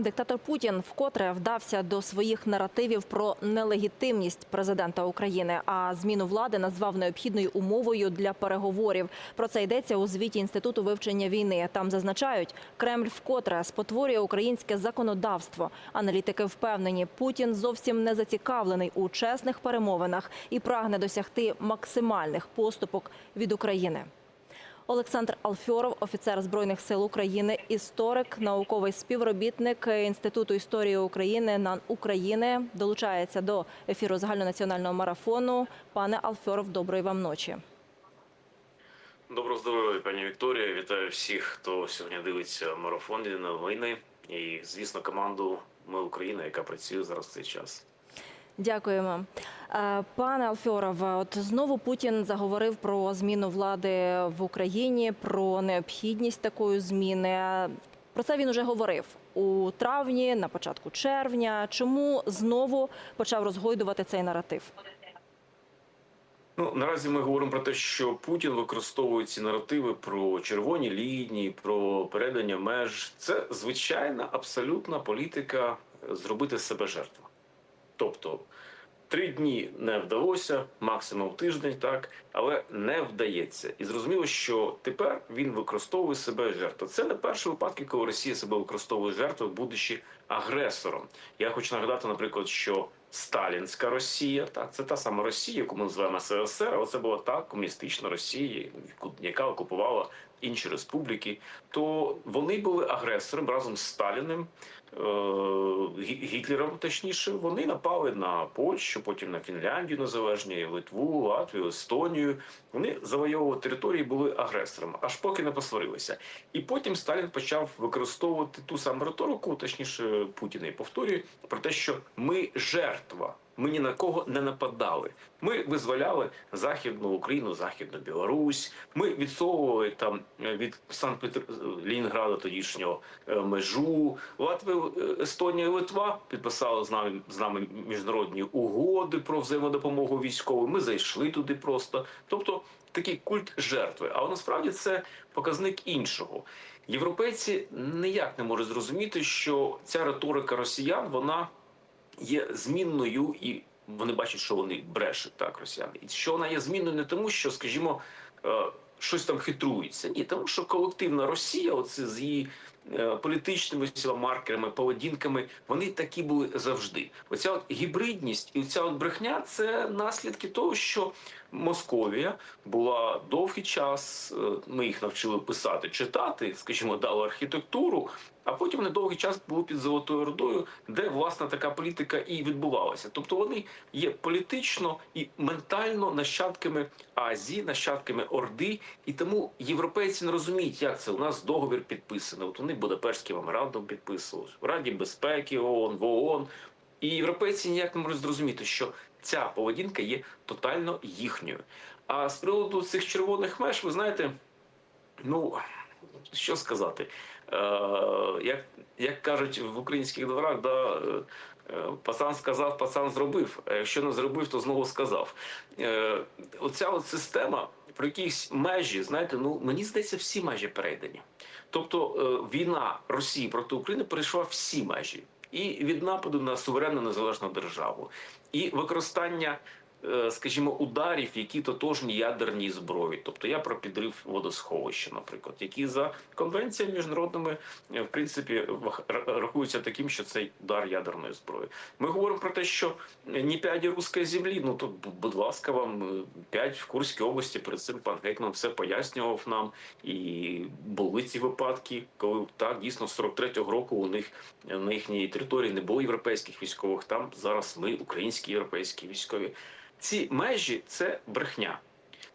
Диктатор Путін вкотре вдався до своїх наративів про нелегітимність президента України, а зміну влади назвав необхідною умовою для переговорів. Про це йдеться у звіті інституту вивчення війни. Там зазначають, Кремль вкотре спотворює українське законодавство. Аналітики впевнені, Путін зовсім не зацікавлений у чесних перемовинах і прагне досягти максимальних поступок від України. Олександр Алфьоров, офіцер збройних сил України, історик, науковий співробітник Інституту історії України НАН України, долучається до ефіру загальнонаціонального марафону. Пане Алфьоров, доброї вам ночі. Доброго здоров'я, пані Вікторія. Вітаю всіх, хто сьогодні дивиться марафон «Єдині новини і, звісно, команду Ми Україна, яка працює зараз в цей час. Дякуємо, Е, пане Алфьоров. От знову Путін заговорив про зміну влади в Україні, про необхідність такої зміни. Про це він уже говорив у травні, на початку червня. Чому знову почав розгойдувати цей наратив? Ну наразі ми говоримо про те, що Путін використовує ці наративи про червоні лінії, про передання меж. Це звичайна абсолютна політика зробити себе жертву. Тобто три дні не вдалося, максимум тиждень, так але не вдається. І зрозуміло, що тепер він використовує себе жертвою. Це не перші випадки, коли Росія себе використовує жертвою, будучи агресором. Я хочу нагадати, наприклад, що Сталінська Росія, так це та сама Росія, яку ми називаємо СРСР, але це була та комуністична Росія, яка окупувала інші республіки. То вони були агресором разом з Сталіним. е, Гітлером, точніше, вони напали на Польщу, потім на Фінляндію незалежні, Литву, Латвію, Естонію. Вони завойовували території, були агресором, аж поки не посварилися. І потім Сталін почав використовувати ту саму риторику, точніше Путіна і повторює про те, що ми жертва. Ми ні на кого не нападали. Ми визволяли західну Україну, західну Білорусь. Ми відсовували там е, від Санкт Петр Лінінграда тодішнього е, межу. Латвія, е, Естонія, Литва підписали з нами з нами міжнародні угоди про взаємодопомогу військову. Ми зайшли туди просто. Тобто такий культ жертви. А насправді це показник іншого. Європейці ніяк не можуть зрозуміти, що ця риторика росіян вона є змінною, і вони бачать, що вони брешуть так, росіяни. І що вона є змінною не тому, що, скажімо, е, щось там хитрується. Ні, тому що колективна Росія, оце з її е, політичними маркерами, поведінками, вони такі були завжди. Оця от гібридність і ця от брехня це наслідки того, що Московія була довгий час. е, Ми їх навчили писати, читати, скажімо, дали архітектуру. А потім вони довгий час були під Золотою Ордою, де власна така політика і відбувалася. Тобто вони є політично і ментально нащадками Азії, нащадками Орди, і тому європейці не розуміють, як це у нас договір підписаний. От вони Будапештський меморандум підписували в Раді безпеки ООН, в ООН. І європейці ніяк не можуть зрозуміти, що ця поведінка є тотально їхньою. А з приводу цих червоних меж, ви знаєте, ну що сказати, е, як, як кажуть в українських дворах, да, е, пацан сказав, пацан зробив. А якщо не зробив, то знову сказав. Е, оця от система про якісь межі, знаєте, ну мені здається, всі межі перейдені. Тобто е, війна Росії проти України перейшла всі межі. І від нападу на суверенну незалежну державу, і використання, скажімо, ударів, які тотожні ядерній зброї. Тобто я про підрив водосховища, наприклад, які за конвенціями міжнародними е, в принципі рахуються таким, що це удар ядерної зброї. Ми говоримо про те, що ні п'яді руської землі. Ну то будь ласка, вам е, п'ять в Курській області. Перед цим пан Гетьман все пояснював нам. І були ці випадки, коли так дійсно з 43-го року у них е, на їхній території не було європейських військових. Там зараз ми, українські європейські військові. Ці межі це брехня.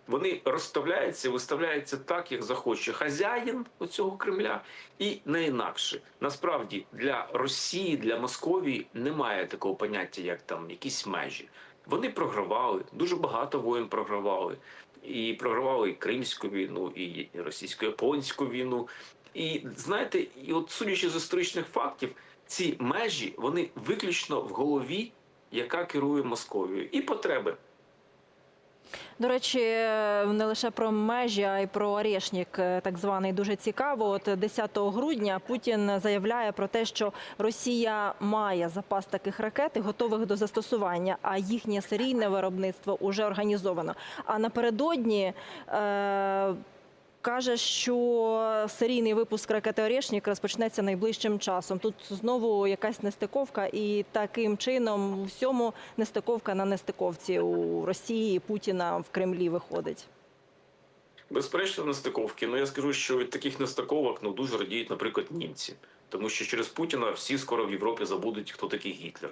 Вони розставляються, виставляються так, як захоче хазяїн цього Кремля, і не інакше. Насправді для Росії, для Московії немає такого поняття, як там якісь межі. Вони програвали, дуже багато воїн програвали. І програвали і Кримську війну, і російсько-японську війну. І знаєте, і от судячи з історичних фактів, ці межі вони виключно в голові, яка керує Московією, і потреби. До речі, не лише про межі, а й про Орешнік, так званий, дуже цікаво. От 10 грудня Путін заявляє про те, що Росія має запас таких ракет готових до застосування, а їхнє серійне виробництво уже організовано. А напередодні е, каже, що серійний випуск ракети Орешнік розпочнеться найближчим часом. Тут знову якась нестиковка, і таким чином у всьому нестиковка на нестиковці у Росії, Путіна в Кремлі виходить. Безперечно, нестиковки. Ну я скажу, що від таких нестиковок ну дуже радіють, наприклад, німці, тому що через Путіна всі скоро в Європі забудуть, хто такий Гітлер.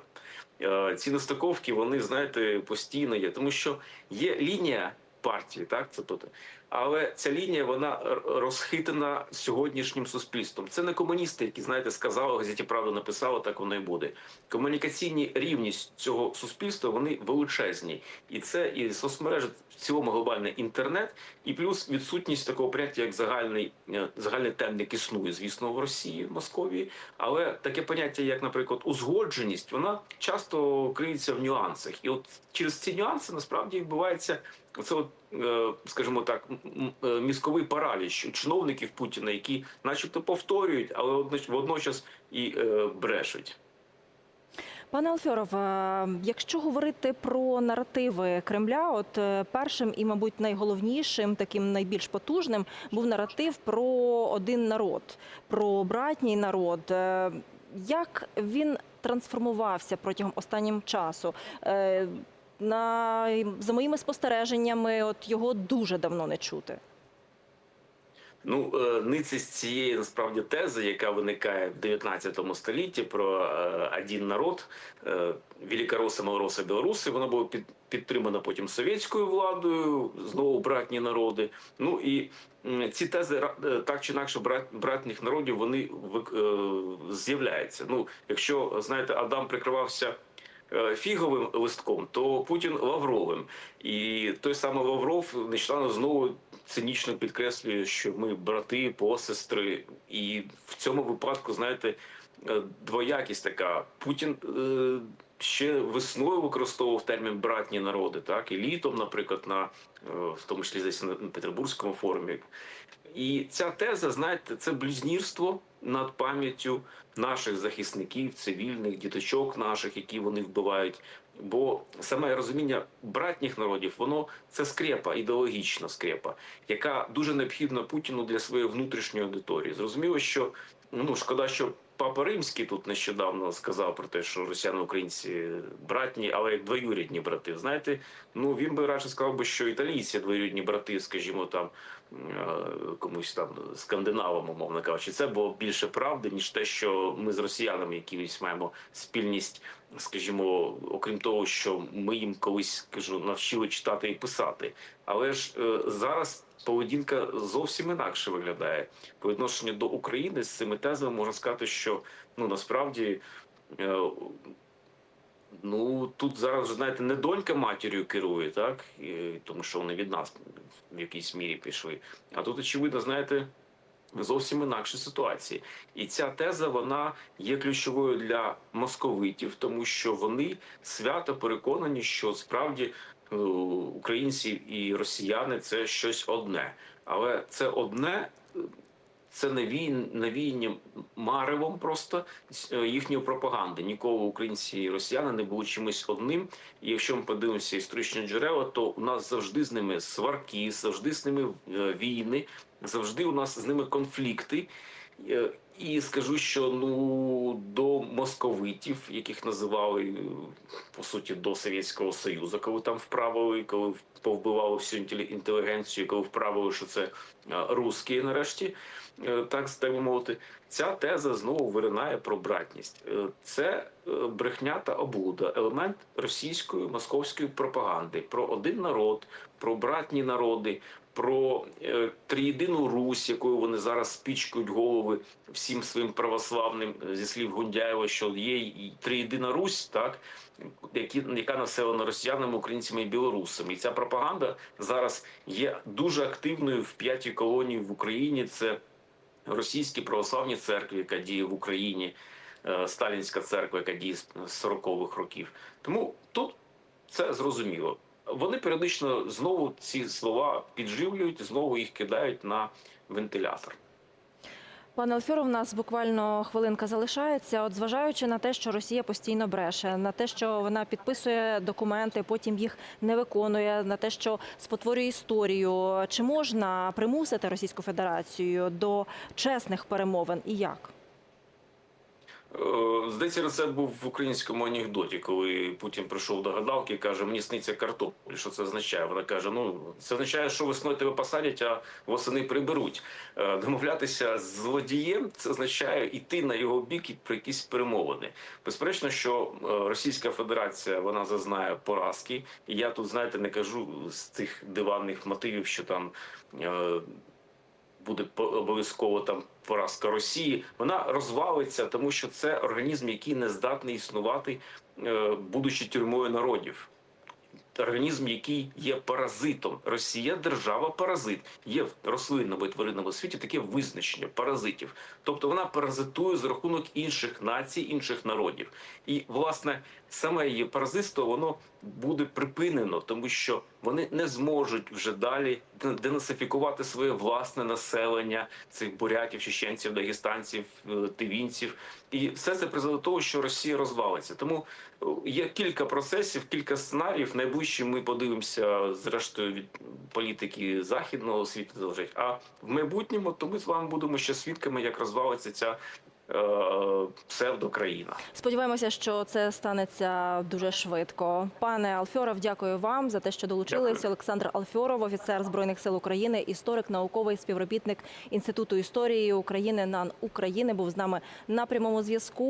Е, Ці нестиковки, вони знаєте, постійно є, тому що є лінія партії, так це тут. Але ця лінія вона розхитана сьогоднішнім суспільством. Це не комуністи, які знаєте, сказали, газеті правда написали, так воно і буде. Комунікаційні рівність цього суспільства вони величезні, і це і соцмережі в цілому глобальний інтернет, і плюс відсутність такого поняття, як загальний е, загальний темник існує, звісно, в Росії, в Московії. Але таке поняття, як, наприклад, узгодженість, вона часто криється в нюансах, і от через ці нюанси насправді відбувається це, от, е, скажімо так, мізковий параліч чиновників Путіна, які, начебто, повторюють, але водночас і е, брешуть. Пане Алфьоров, е, якщо говорити про наративи Кремля, от е, першим і, мабуть, найголовнішим, таким найбільш потужним, був наратив про один народ, про братній народ. Е, Як він трансформувався протягом останнім часу? На за моїми спостереженнями, от його дуже давно не чути. Ну, е, ниці з цієї насправді тези, яка виникає в 19 столітті про е, один народ, е, великороси, малороси, білоруси, вона була під, підтримана потім совєтською владою, знову братні народи. Ну і ці тези так чи інакше брат, братніх народів вони з'являються. Ну, якщо знаєте, Адам прикривався. Е, Фіговим листком, то Путін Лавровим, і той самий Лавров нещодавно знову цинічно підкреслює, що ми брати, посестри, і в цьому випадку, знаєте, е, двоякість така. Путін е, ще весною використовував термін братні народи, так і літом, наприклад, на е, в тому числі десь на Петербурзькому форумі. І ця теза, знаєте, це блюзнірство над пам'яттю наших захисників, цивільних діточок наших, які вони вбивають. Бо саме розуміння братніх народів, воно це скрепа, ідеологічна скрепа, яка дуже необхідна Путіну для своєї внутрішньої аудиторії. Зрозуміло, що ну шкода, що Папа Римський тут нещодавно сказав про те, що росіяни українці братні, але як двоюрідні брати. Знаєте, ну він би радше сказав би, що італійці двоюрідні брати, скажімо, там е, комусь там скандинавам, умовно кажучи, це було більше правди, ніж те, що ми з росіянами якісь маємо спільність, скажімо, окрім того, що ми їм колись кажу, навчили читати і писати. Але ж е, зараз поведінка зовсім інакше виглядає по відношенню до України з цими тезами. Можна сказати, що ну насправді. е, Ну тут зараз вже знаєте, не донька матір'ю керує, так тому що вони від нас в якійсь мірі пішли. А тут, очевидно, знаєте, зовсім інакші ситуації. І ця теза вона є ключовою для московитів, тому що вони свято переконані, що справді е, українці і росіяни це щось одне, але це одне. Це навій- навіяння маревом просто е, їхньої пропаганди. Ніколи українці і росіяни не були чимось одним. І якщо ми подивимося історичні джерела, то у нас завжди з ними сварки, завжди з ними е, війни, завжди у нас з ними конфлікти. Е, І скажу, що ну до московитів, яких називали по суті до Совєтського Союзу, коли там вправили, коли повбивали всю інтелігенцію, коли вправили, що це е, русські нарешті, е, так так мовити, ця теза знову виринає про братність. Це брехня та облуда, елемент російської московської пропаганди про один народ, про братні народи. Про е, триєдину Русь, якою вони зараз спічкують голови всім своїм православним е, зі слів Гундяєва, що є триєдина Русь, так які, яка населена росіянами, українцями і білорусами. І ця пропаганда зараз є дуже активною в п'ятій колонії в Україні. Це російські православні церкви, яка діє в Україні, е, Сталінська церква, яка діє з 40-х років. Тому тут це зрозуміло. Вони періодично знову ці слова підживлюють, знову їх кидають на вентилятор. Пане Алфьоров, у нас буквально хвилинка залишається. От зважаючи на те, що Росія постійно бреше, на те, що вона підписує документи, потім їх не виконує, на те, що спотворює історію, чи можна примусити Російську Федерацію до чесних перемовин і як? Е, Здається, рецепт був в українському анекдоті, коли Путін прийшов до гадалки і каже: Мені сниться картоплі. Що це означає? Вона каже: Ну це означає, що весною тебе посадять, а восени приберуть. Е, Домовлятися з злодієм це означає йти на його бік і про якісь перемовини. Безперечно, що е, Російська Федерація вона зазнає поразки. І я тут, знаєте, не кажу з цих диванних мотивів, що там. Буде обов'язково там поразка Росії. Вона розвалиться, тому що це організм, який не здатний існувати, е, будучи тюрмою народів. Організм, який є паразитом. Росія держава паразит. Є в рослинному і тваринному світі таке визначення паразитів. Тобто вона паразитує за рахунок інших націй, інших народів. І власне саме її паразитство воно буде припинено, тому що вони не зможуть вже далі денацифікувати своє власне населення цих бурятів, чеченців, дагестанців, е, тивінців. І все це призвело до того, що Росія розвалиться. Тому е, є кілька процесів, кілька сценаріїв. Найближчі ми подивимося зрештою від політики західного світу залежить. А в майбутньому то ми з вами будемо ще свідками, як розвалиться ця псевдокраїна. Сподіваємося, що це станеться дуже швидко. Пане Алфьоров, дякую вам за те, що долучились. Дякую. Олександр Алфьоров, офіцер збройних сил України, історик, науковий співробітник інституту історії України НАН України, був з нами на прямому зв'язку.